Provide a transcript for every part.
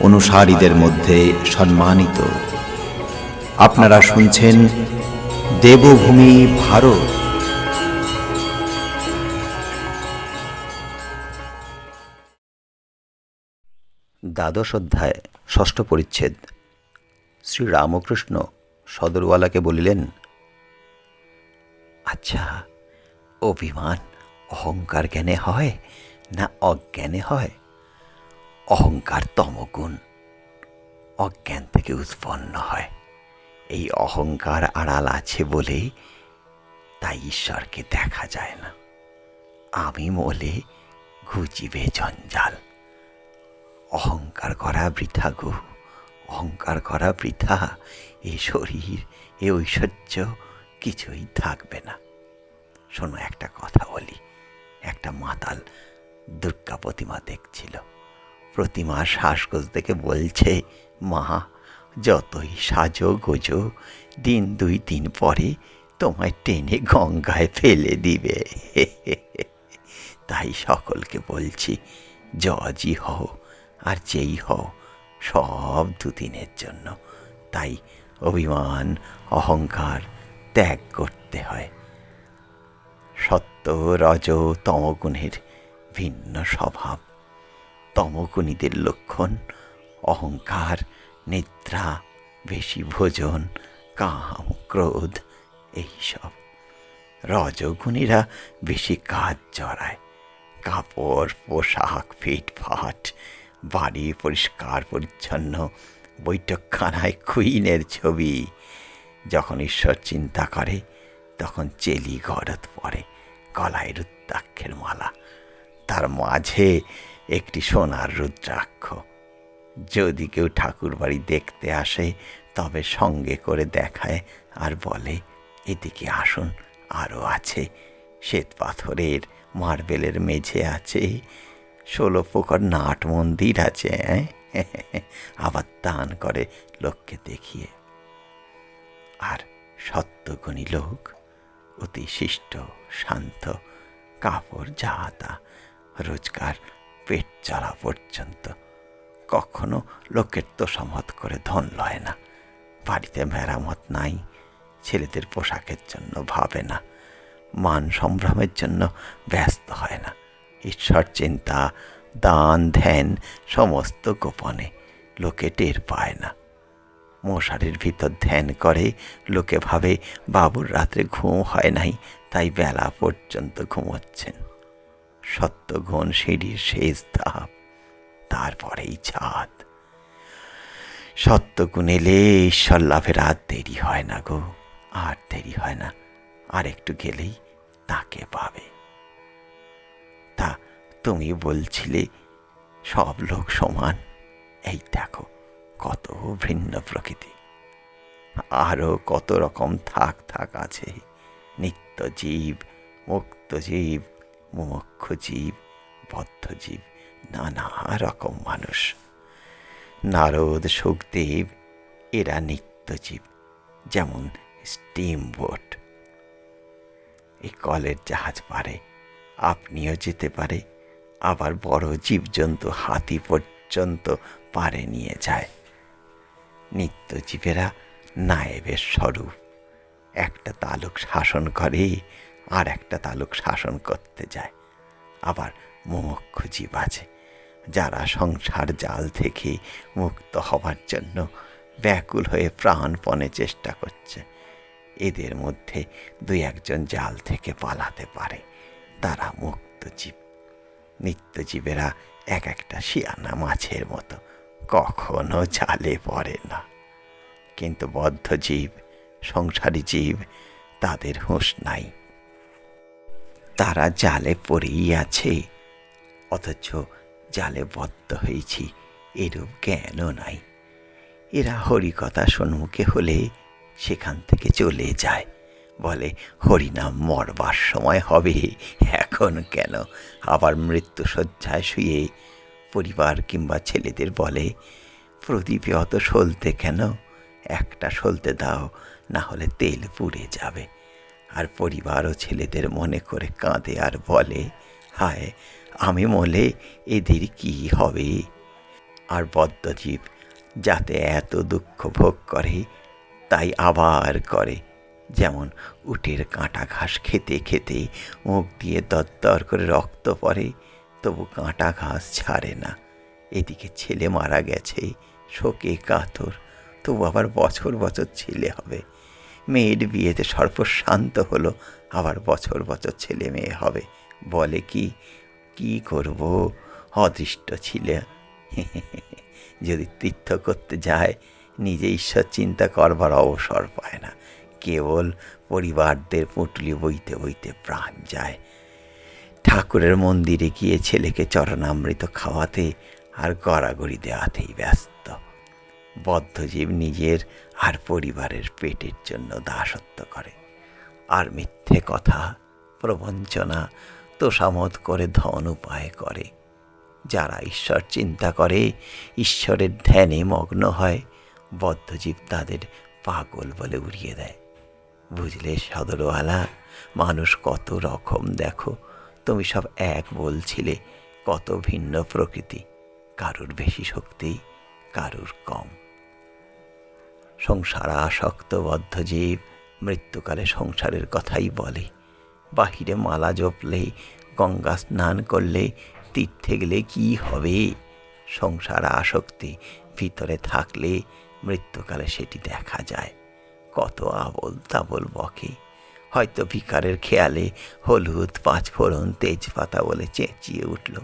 অনুসারীদের মধ্যে সম্মানিত। আপনারা শুনছেন দেবভূমি ভারত। দ্বাদশ অধ্যায়, ষষ্ঠ পরিচ্ছেদ। শ্রী রামকৃষ্ণ সদরওয়ালাকে বলিলেন আচ্ছা অভিমান অহংকার জ্ঞানে হয় না অজ্ঞানে হয়? অহংকার তমগুণ। অজ্ঞান থেকে উৎপন্ন হয়। এই অহংকার আড়াল আছে বলেই তাই ঈশ্বরকে দেখা যায় না। আমি বলে ঘুচিবে জঞ্জাল। অহংকার করা বৃথা গো। অহংকার করা বৃথা। এ শরীর, এ ঐশ্বর্য কিছুই থাকবে না। শোনো, একটা কথা বলি। একটা মাতাল দুর্গা প্রতিমা দেখছিল। প্রতিমার শ্বাসগোজ দেখে বলছে, মা, যতই সাজো গোজো, দিন দুই দিন পরে তোমায় টেনে গঙ্গায় ফেলে দিবে। তাই সকলকে বলছি, জজই হও আর যেই হও সব দুদিনের জন্য। তাই অভিমান, অহংকার ত্যাগ করতে হয়। সত্য, রজ, তমগুণের ভিন্ন স্বভাব। তমগুণীদের লক্ষণ, অহংকার, নিদ্রা, বেশি ভোজন কাম ক্রোধ, এইসব। রজগুণীরা বেশি কাজ জড়ায়। কাপড়, পোশাক ফিটফাট বাড়ি পরিষ্কার পরিচ্ছন্ন, বৈঠকখানায় কুইনের ছবি। যখন ঈশ্বর চিন্তা করে, তখন চেলি গরত পড়ে গলায় রুদ্রাক্ষের মালা। তার মাঝে একটি সোনার রুদ্রাক্ষ। যদি কেউ ঠাকুর বাড়ি দেখতে আসে, তবে সঙ্গে করে দেখায় আর বলে, এদিকে আসুন আরও আছে। শ্বেত পাথরের মার্বেলের মেঝে আছে। ষোলো প্রকার নাট মন্দির আছে? আবার দান করে লোককে দেখিয়ে। আর সত্যগুণী লোক, অতি শিষ্ট, শান্ত, কাপড় যা তা রোজগার পেট চলা পর্যন্ত। কখনো লোকের তোষামত করে ধন লয় না। বাড়িতে মেরামত নাই, ছেলেদের পোশাকের জন্য ভাবে না, মান সম্ভ্রমের জন্য ব্যস্ত হয় না। ঈশ্বর চিন্তা, দান, ধ্যান সমস্ত গোপনে লোকে টের পায় না। মশারির ভিতর ধ্যান করে, লোকে ভাবে বাবুর রাত্রে ঘুম হয় নাই, তাই বেলা পর্যন্ত ঘুমোচ্ছেন। সত্যগুণ সিঁড়ির শেষ ধাপ তারপরেই ছাদ সত্যগুণ এলে ঈশ্বর লাভের আর দেরি হয় না গো, আর দেরি হয় না, আর একটু গেলেই তাকে পাবে। তা তুমি বলছিলে, সব লোক সমান, এই দেখো কত ভিন্ন প্রকৃতি। আরও কত রকম থাক থাক আছে, নিত্য জীব, মুক্ত জীব মুমক্ষ জীব বদ্ধ জীব নানা রকম মানুষ। নারদ সুখদেব এরা নিত্যজীব, যেমন স্টিম বোট। এই কলের জাহাজ পারে, আপনিও যেতে পারে, আবার বড় জীবজন্তু হাতি পর্যন্ত পারে নিয়ে যায়। নিত্যজীবেরা নায়েবের স্বরূপ। একটা তালুক শাসন করে আর একটা তালুক শাসন করতে যায়। আবার মুমুক্ষ জীব আছে যারা সংসার জাল থেকে মুক্ত হবার জন্য ব্যাকুল হয়ে প্রাণপণে চেষ্টা করছে, এদের মধ্যে দুই একজন জাল থেকে পালাতে পারে। তারা মুক্ত জীব। নিত্যজীবেরা এক একটা শিয়ানা মাছের মতো কখনো জালে পড়ে না। কিন্তু বদ্ধ জীব, সংসারী জীব, তাদের হুঁশ নাই। তারা জালে পড়েই আছে। অথচ জালে বদ্ধ হয়েছি এরূপ জ্ঞানও নাই। এরা হরিকথা সম্মুখে হলে সেখান থেকে চলে যায়। বলে, হরিনাম মরবার সময় হবে, এখন কেন? আবার মৃত্যু শয্যায় শুয়ে পরিবার কিংবা ছেলেদের বলে, প্রদীপে অত সলতে কেন? একটা সলতে দাও না হলে তেল পুড়ে যাবে। আর পরিবার ও ছেলেদের মনে করে কাঁদে আর বলে, হায়, আমি মলে এদের কি হবে? আর বদ্ধজীব যাতে এত দুঃখ ভোগ করে, তাই আবার করে। যেমন উটের কাঁটা ঘাস খেতে খেতে মুখ দিয়ে দরদর করে রক্ত পড়ে, তবু কাঁটা ঘাস ছাড়ে না। এদিকে ছেলে মারা গেছে, শোকে কাতর, তবু আবার বছর বছর ছেলে হবে। মেয়ের বিয়েতে সর্বশান্ত হলো। আবার বছর বছর ছেলে মেয়ে হবে। বলে কি? কি করব? অদৃষ্ট ছিলে। যদি তীর্থ করতে যায়, নিজে ঈশ্বর চিন্তা করবার অবসর পায় না। কেবল পরিবারদের পুটলি বইতে বইতে প্রাণ যায়। ঠাকুরের মন্দিরে গিয়ে ছেলেকে চরণামৃত খাওয়াতে আর গড়াগড়ি দেওয়াতেই ব্যস্ত। বদ্ধজীব নিজের আর পরিবারের পেটের জন্য দাসত্ব করে। আর মিথ্যে কথা, প্রবঞ্চনা তোষামত করে ধন উপায় করে। যারা ঈশ্বর চিন্তা করে, ঈশ্বরের ধ্যানে মগ্ন হয়, বদ্ধজীব তাদের পাগল বলে উড়িয়ে দেয়। বুঝলে সদরওয়ালা, মানুষ কত রকম দেখো। তুমি সব এক বলছিলে, কত ভিন্ন প্রকৃতি। কারুর বেশি শক্তি, কারুর কম। সংসার আসক্ত বদ্ধজীব মৃত্যুকালে সংসারের কথাই বলে। বাহিরে মালা জপলে, গঙ্গা স্নান করলে, তীর্থে গেলে কি হবে? সংসার আসক্তি, ভিতরে থাকলে মৃত্যুকালে সেটি দেখা যায়। কত আবল তাবল বকে। হয়তো ভিকারের খেয়ালে হলুদ, পাঁচফোড়ন, তেজপাতা বলে চেঁচিয়ে উঠল।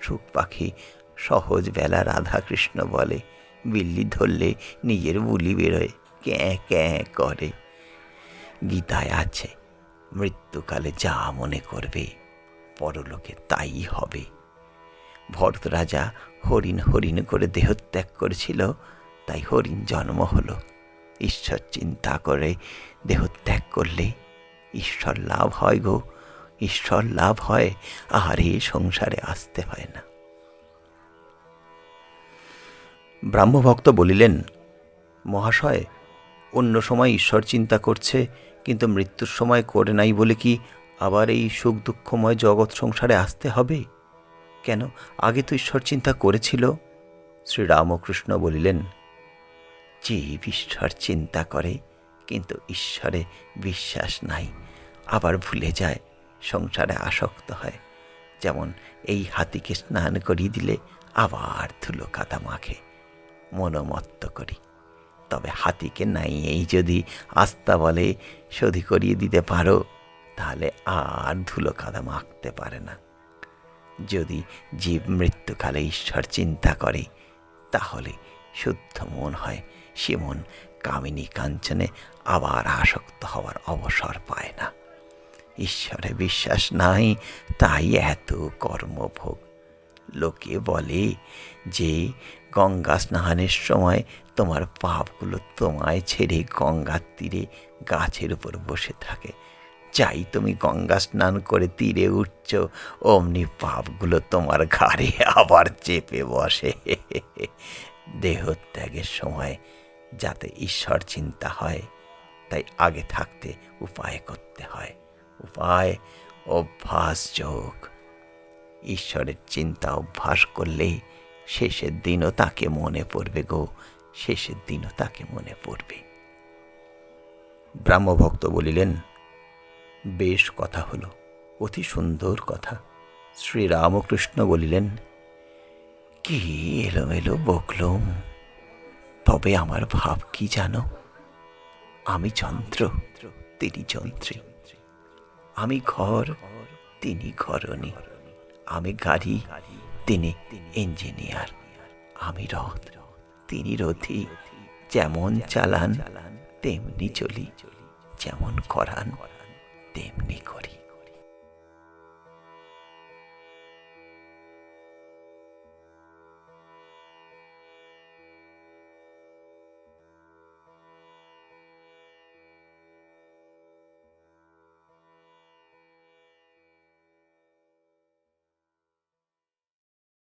সুখ পাখি সহজ বেলা রাধাকৃষ্ণ বলে বিল্লি ধরলে নিজের বুলি বেরোয়, ক্যাঁ ক্যাঁ করে। গীতায় আছে, মৃত্যুকালে যা মনে করবে, পরলোকে তাই হবে। ভরত রাজা হরিণ হরিণ করে দেহত্যাগ করেছিল, তাই হরিণ জন্ম হলো। ঈশ্বর চিন্তা করে দেহত্যাগ করলে ঈশ্বর লাভ হয় গো। ঈশ্বর লাভ হয় আর এই সংসারে আসতে হয় না। ব্রাহ্মভক্ত বলিলেন, মহাশয়, অন্য সময় ঈশ্বর চিন্তা করছে, কিন্তু মৃত্যুর সময় করে নাই বলে কি আবার এই সুখ দুঃখময় জগৎ সংসারে আসতে হবে? কেন? আগে তো ঈশ্বর চিন্তা করেছিল। শ্রীরামকৃষ্ণ বলিলেন, জীব ঈশ্বর চিন্তা করে, কিন্তু ঈশ্বরে বিশ্বাস নাই। আবার ভুলে যায়, সংসারে আসক্ত হয়। যেমন এই হাতিকে স্নান করিয়ে দিলে আবার ধুলো কাদা মাখে। মনোমত্ত করি তবে হাতিকে নাই এই যদি আস্তা বলে শোধি করিয়ে দিতে পারো, তাহলে আর ধুলো কাদা মাখতে পারে না। যদি জীব মৃত্যুকালে ঈশ্বর চিন্তা করে, তাহলে শুদ্ধ মন হয় সে মন কামিনী কাঞ্চনে আবার আসক্ত হওয়ার অবসর পায় না। ঈশ্বরে বিশ্বাস নাই, তাই এত কর্মভোগ লোকে বলে যে, গঙ্গা স্নানের সময় তোমার পাপগুলো তোমায় ছেড়ে গঙ্গার তীরে গাছের উপর বসে থাকে। চাই তুমি গঙ্গা স্নান করে তীরে উঠছ, অমনি পাপগুলো তোমার ঘাড়ে আবার চেপে বসে। দেহত্যাগের সময় যাতে ঈশ্বর চিন্তা হয়, তাই আগে থাকতে উপায় করতে হয়। উপায়, অভ্যাস যোগ। ঈশ্বরের চিন্তা অভ্যাস করলে শেষের দিনও তাকে মনে পড়বে গো, শেষের দিনও তাকে মনে পড়বে। ব্রাহ্মভক্ত বলিলেন, বেশ কথা হলো, অতি সুন্দর কথা। শ্রীরামকৃষ্ণ বলিলেন, কি এলোমেলো বকলুম, তবে আমার ভাব কি জানো? আমি যন্ত্র তিনি যন্ত্রী আমি ঘর, তিনি ঘরণী। আমি গাড়ি, তিনি ইঞ্জিনিয়ার, আমি রথ, তিনি রথি, যেমন চালান, তেমনি চলি, যেমন করান, তেমনি করি।